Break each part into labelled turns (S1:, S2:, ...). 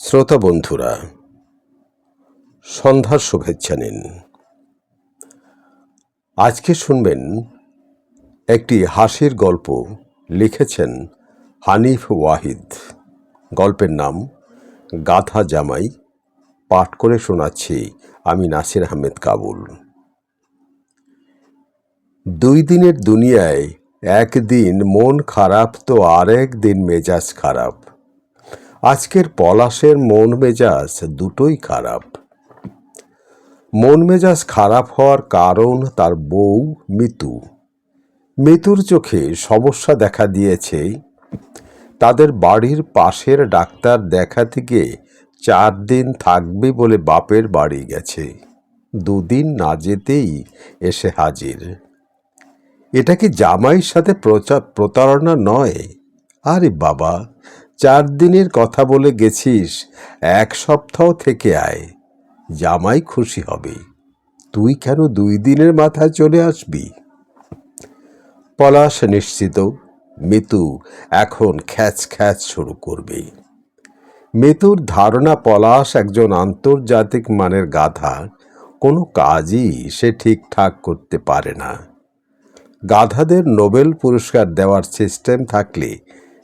S1: শ্রোতা বন্ধুরা সন্ধ্যার শুভেচ্ছা নিন। আজকে শুনবেন একটি হাসির গল্প লিখেছেন হানিফ ওয়াহিদ। গল্পের নাম গাথা জামাই, পাঠ করে শোনাচ্ছি আমি নাসির আহমেদ কাবুল। দুই দিনের দুনিয়ায় একদিন মন খারাপ তো আরেক দিন মেজাজ খারাপ। আজকের পলাশের মন মেজাজ দুটোই খারাপ। মন মেজাজ খারাপ হওয়ার কারণ তার বউ মিতু। মিতুর চোখে সমস্যা দেখা দিয়েছে। তাদের বাড়ির পাশের ডাক্তার দেখাতে গিয়ে চার দিন থাকবে বলে বাপের বাড়ি গেছে। দুদিন না যেতেই এসে হাজির। এটা কি জামাইয়ের সাথে প্রচার প্রতারণা নয়? আরে বাবা চার দিনের কথা বলে গেছিস, এক সপ্তাহ থেকে আয়। জামাই খুশি হবে। তুই কেন দুই দিনের মাথায় চলে আসবি? পলাশ নিশ্চিত, মিতু এখন খ্যাচ খ্যাচ শুরু করবে। মিতুর ধারণা, পলাশ একজন আন্তর্জাতিক মানের গাধা। কোনো কাজই সে ঠিকঠাক করতে পারে না। গাধাদের নোবেল পুরস্কার দেওয়ার সিস্টেম থাকলে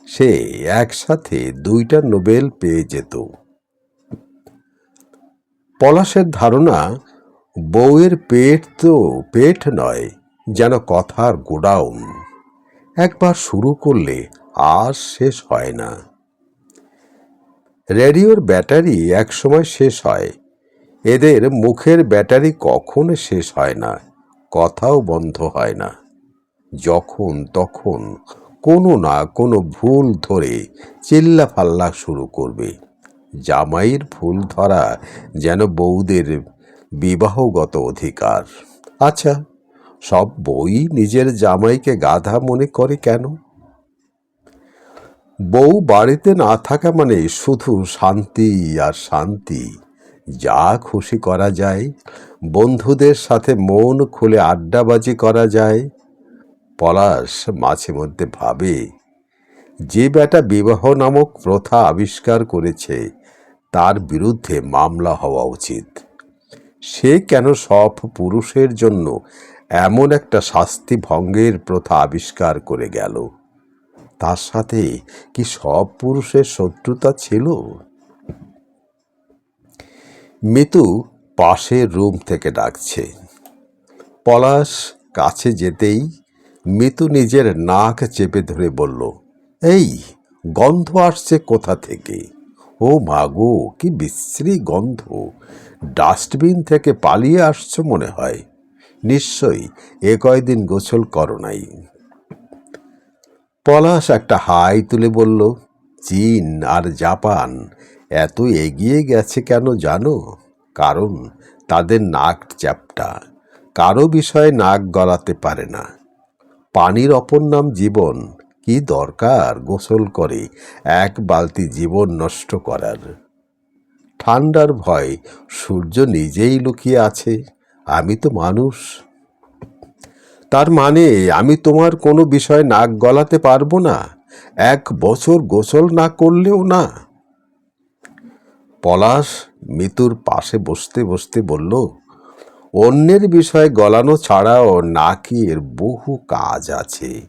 S1: সে একসাথে দুইটা নোবেল পেয়ে যেত। পলাশের ধারণা, বউয়ের পেট তো পেট নয়, যেন কথার গোডাউন। একবার শুরু করলে আর শেষ হয় না। রেডিওর ব্যাটারি একসময় শেষ হয়। এদের মুখের ব্যাটারি কখনো শেষ হয় না, কথাও বন্ধ হয় না। যখন তখন কোনো না কোনো ভুল ধরে চিল্লা ফাল্লা শুরু করবে। জামাইয়ের ভুল ধরা যেন বউদের বিবাহগত অধিকার। আচ্ছা সব বই নিজের জামাইকে গাধা মনে করে কেন? বউ বাড়িতে না থাকা মানে শুধু শান্তি আর শান্তি। যা খুশি করা যায়, বন্ধুদের সাথে মন খুলে আড্ডাবাজি করা যায় পলাশ মাঝে মধ্যে ভাবে, যে বেটা বিবাহ নামক প্রথা আবিষ্কার করেছে, তার বিরুদ্ধে মামলা হওয়া উচিত। সে কেন সব পুরুষের জন্য এমন একটা শাস্তি ভঙ্গের প্রথা আবিষ্কার করে গেল? তার সাথে কি সব পুরুষের শত্রুতা ছিল? মিতু পাশের রুম থেকে ডাকছে, পলাশ, কাছে যেতেই মিতু নিজের নাক চেপে ধরে বলল, এই, গন্ধ আসছে কোথা থেকে? ও মাগো কি বিশ্রী গন্ধ। ডাস্টবিন থেকে পালিয়ে আসছো মনে হয়। নিশ্চয়ই এ কয়দিন গোসল করো নাই। পলাশ একটা হাই তুলে বলল, চীন আর জাপান এত এগিয়ে গেছে কেন জানো? কারণ তাদের নাক চ্যাপটা। কারও বিষয়ে নাক গলাতে পারে না। পানির অপর নাম জীবন। কি দরকার গোসল করে এক বালতি জীবন নষ্ট করার? ঠান্ডার ভয় সূর্য নিজেই লুকিয়ে আছে, আমি তো মানুষ। তার মানে আমি তোমার কোনো বিষয়ে নাক গলাতে পারব না, এক বছর গোসল না করলেও না? পলাশ মিতুর পাশে বসতে বসতে বলল অন্যের বিষয়ে গলানো ছাড়াও নাকের বহু কাজ আছে।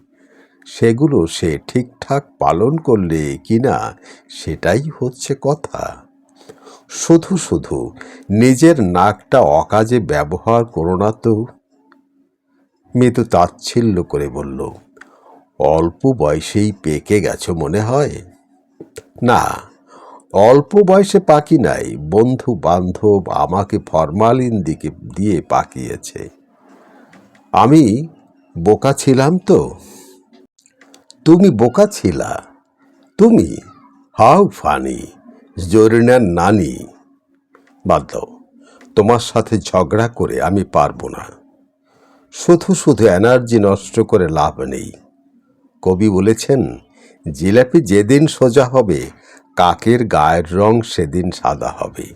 S1: সেগুলো সে ঠিকঠাক পালন করলে কিনা সেটাই হচ্ছে কথা। শুধু শুধু নিজের নাকটা অকাজে ব্যবহার করো না তো। মিতু তাচ্ছিল্য করে বলল, অল্প বয়সেই পেকে গেছো মনে হয়? না। অল্প বয়সে পাকি নাই বন্ধু বান্ধব আমাকে ফরমালিন দিকে, দিয়ে পাকিয়েছে। আমি বোকা ছিলাম তো? তুমি বোকা ছিলা? তুমি? হাউ ফানি জরিনার নানি। বাদ দাও, তোমার সাথে ঝগড়া করে আমি পারব না। শুধু শুধু এনার্জি নষ্ট করে লাভ নেই। কবি বলেছেন, জিলাপি যেদিন সোজা হবে কাকের গায়ের রং সেদিন সাদা হবে।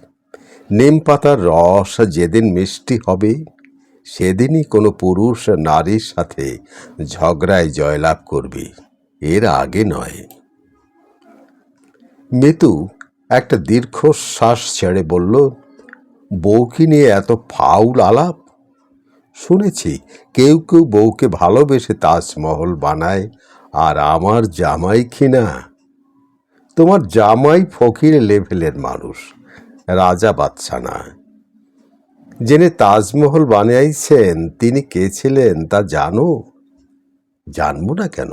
S1: নিম পাতার রস যেদিন মিষ্টি হবে, সেদিনই কোনো পুরুষ নারীর সাথে ঝগড়ায় জয়লাভ করবে। এর আগে নয়। মিতু একটা দীর্ঘশ্বাস ছেড়ে বলল বউকে নিয়ে এত ফাউল আলাপ? শুনেছি, কেউ কেউ বউকে ভালোবেসে তাজমহল বানায়, আর আমার জামাই কিনা তোমার জামাই ফকির লেভেলের মানুষ, রাজা বাচ্চা না জেনে তাজমহল বানিয়েছেন, তিনি কে ছিলেন তা জানো? জানব না কেন,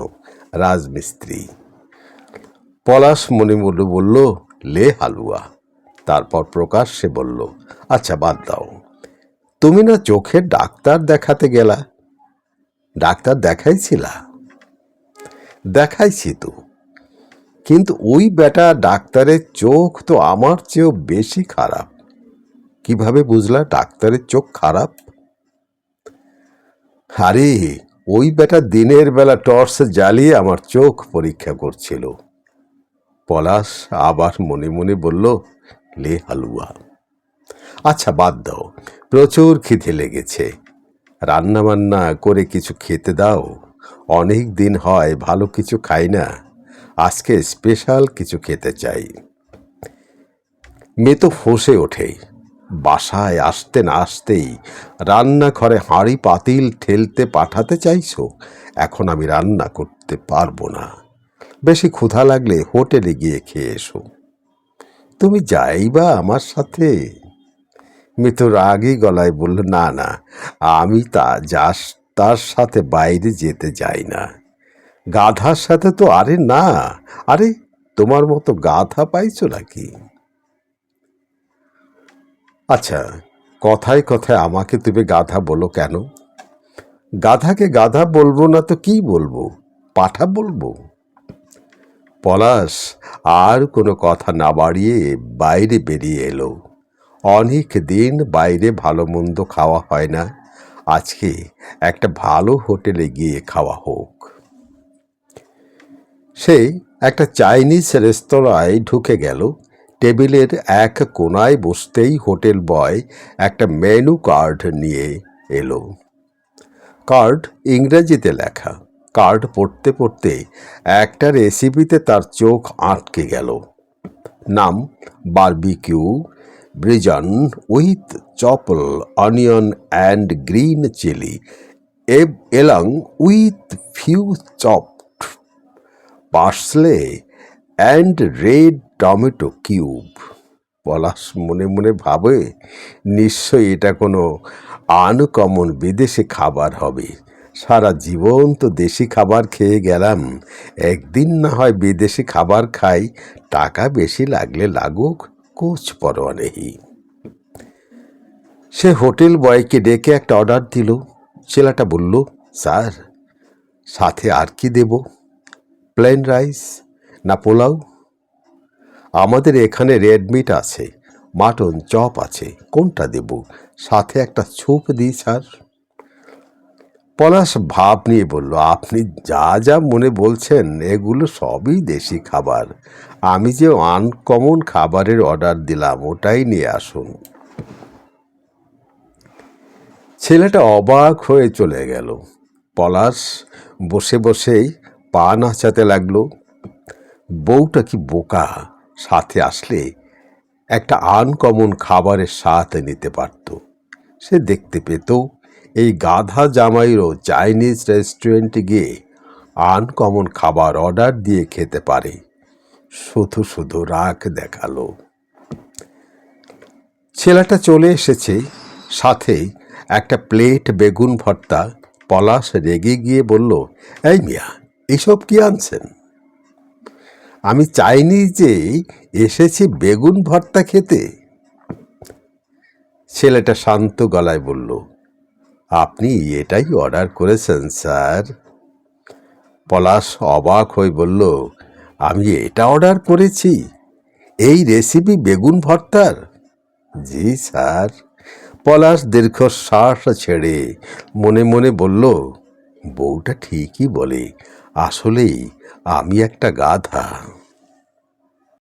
S1: রাজমিস্ত্রি। পলাশ মনে বলল, লে হালুয়া। তারপর প্রকাশ্যে বলল আচ্ছা বাদ দাও। তুমি না চোখের ডাক্তার দেখাতে গেলা? ডাক্তার দেখাইছিলা? দেখাইছি তো। কিন্তু ওই বেটা ডাক্তারের চোখ তো আমার চেয়েও বেশি খারাপ। কীভাবে বুঝলা ডাক্তারের চোখ খারাপ? আরে, ওই বেটা দিনের বেলা টর্চ জ্বালিয়ে আমার চোখ পরীক্ষা করছিল। পলাশ আবার মনে মনে বলল, লে হালুয়া। আচ্ছা বাদ দাও, প্রচুর খিদে লেগেছে। রান্না বান্না করে কিছু খেতে দাও। অনেক দিন হয়, ভালো কিছু খাই না। আজকে স্পেশাল কিছু খেতে চাই। মেয়ে তো ফসে ওঠে বাসায় আসতে না আসতেই রান্নাঘরে হাঁড়ি পাতিল ঠেলতে পাঠাতে চাইছো? এখন আমি রান্না করতে পারব না। বেশি ক্ষুধা লাগলে হোটেলে গিয়ে খেয়ে এসো। তুমি যাইবা আমার সাথে? মিতু রাগী গলায় বলল, না না, আমি তা যাস তার সাথে বাইরে যেতে যাই না। গাধার সাথে তো আরে না। আরে, তোমার মতো গাধা পাইছো নাকি? আচ্ছা কথায় কথায় আমাকে তুমি গাধা বলো কেন? গাধাকে গাধা বলব না তো কি বলব? পাঠা বলব? পলাশ, আর কোনো কথা না বাড়িয়ে বাইরে বেরিয়ে এলো। অনেক দিন বাইরে ভালো মন্দ খাওয়া হয় না। আজকে একটা ভালো হোটেলে গিয়ে খাওয়া হোক। সে একটা চাইনিজ রেস্তোরাঁয় ঢুকে গেল। টেবিলের এক কোনায় বসতেই হোটেল বয় একটা মেনু কার্ড নিয়ে এলো। কার্ড ইংরেজিতে লেখা। কার্ড পড়তে পড়তে একটা রেসিপিতে তার চোখ আটকে গেল। নাম barbecue, ব্রিজন with chopped, onion and green chilli along with few chopped parsley and red tomato cube Palash মনে মনে ভাবে, নিশ্চয়ই এটা কোনো আনকমন বিদেশি খাবার হবে। সারা জীবন তো দেশি খাবার খেয়ে গেলাম। একদিন না হয় বিদেশি খাবার খাই, টাকা বেশি লাগলে লাগুক, কোচ পরোয়া নেই। সে হোটেল বয়কে ডেকে একটা অর্ডার দিল। ছেলেটা বলল, স্যার, সাথে আর কি দেব? প্লেন রাইস, না পোলাও? আমাদের এখানে রেড মিট আছে, মাটন চপ আছে, কোনটা দেব? সাথে একটা ছুপ দিই, স্যার। পলাশ ভাব নিয়ে বলল, আপনি যা যা মনে বলছেন, এগুলো সবই দেশি খাবার। আমি যে আনকমন খাবারের অর্ডার দিলাম, ওটাই নিয়ে আসুন। ছেলেটা অবাক হয়ে চলে গেল। পলাশ বসে বসেই পা নাচাতে লাগল। বউটা কি বোকা? সাথে আসলে একটা আনকমন খাবারের স্বাদ নিতে পারত। সে দেখতে পেত এই গাধা জামাইরও চাইনিজ রেস্টুরেন্টে গিয়ে আনকমন খাবার অর্ডার দিয়ে খেতে পারে। শুধু শুধু রাগ দেখাল। ছেলেটা চলে এসেছে। সাথে একটা প্লেট বেগুন ভর্তা পলাশ রেগে গিয়ে বলল, এই মিয়া এসব কি আনছেন? আমি চাইনি যে এসেছি বেগুন ভর্তা খেতে। ছেলেটা শান্ত গলায় বলল, আপনি এটাই অর্ডার করেছেন, স্যার। পলাশ অবাক হয়ে বলল, আমি এটা অর্ডার করেছি। এই রেসিপি বেগুন ভর্তার? জি, স্যার। পলাশ দীর্ঘশ্বাস ছেড়ে মনে মনে বলল, বউটা ঠিকই বলে আসলেই আমি একটা গাধা।